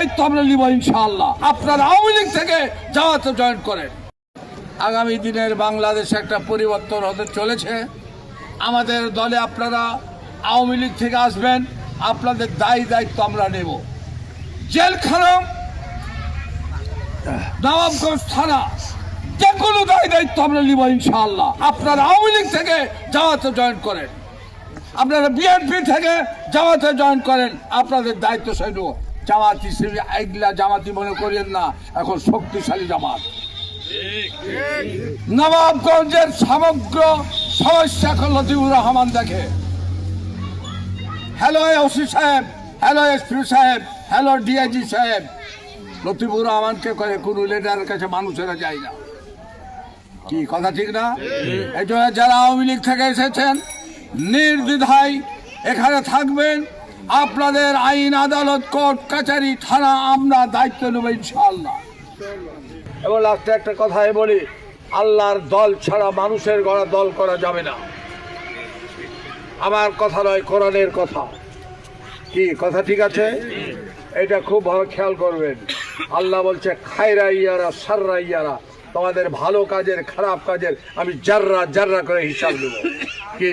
দায়িত্ব আমরা নিব ইনশাআল্লাহ। আপনারা আওয়ামী লীগ থেকে জামাতে জয়েন করেন। আগামী দিনের বাংলাদেশে একটা পরিবর্তন হতে চলেছে। আমাদের দলে আপনারা আওয়ামী লীগ থেকে আসবেন, আপনাদের দায়ী দায়িত্ব আমরা নেব। জেলখানা, নবাবগঞ্জ থানা যে কোনো দায়ী দায়িত্ব আমরা নিব ইনশাআল্লাহ। আপনারা আওয়ামী লীগ থেকে জামাতে জয়েন করেন। আপনারা বিএনপি থেকে জামাতে জয়েন করেন, আপনাদের দায়িত্ব নেব। জামাত হিসেবে এগুলা জামাতি মনে করেন না এখন শক্তিশালী জামাত। নবাবগঞ্জের সমগ্র সমস্যা এখন লতিফুর রহমান দেখে। হ্যালো ওসি সাহেব হ্যালো এসপি সাহেব হ্যালো ডিআইজি সাহেব। লতিফুর রহমানকে করে কোনো লিডারের কাছে মানুষেরা যায় না। কি কথা ঠিক না? এই জন্য যারা আওয়ামী লীগ থেকে এসেছেন নির্দ্বিধায় এখানে থাকবেন। আপনাদের আইন আদালত, কোর্ট কাছারি থানা, আমরা দায়িত্ব নেব ইনশাআল্লাহ। এবং লাস্টে একটা কথাই বলি, আল্লাহর দল ছাড়া মানুষের গড়া দল করা যাবে না। আমার কথা নয়, কোরআনের কথা। কি, কথা ঠিক আছে? এটা খুব ভালো খেয়াল করবেন। আল্লাহ বলছে, খায়রা ইয়ারা সাররা ইয়ারা। তোমাদের ভালো কাজের, খারাপ কাজের আমি জাররা জাররা করে হিসাব কি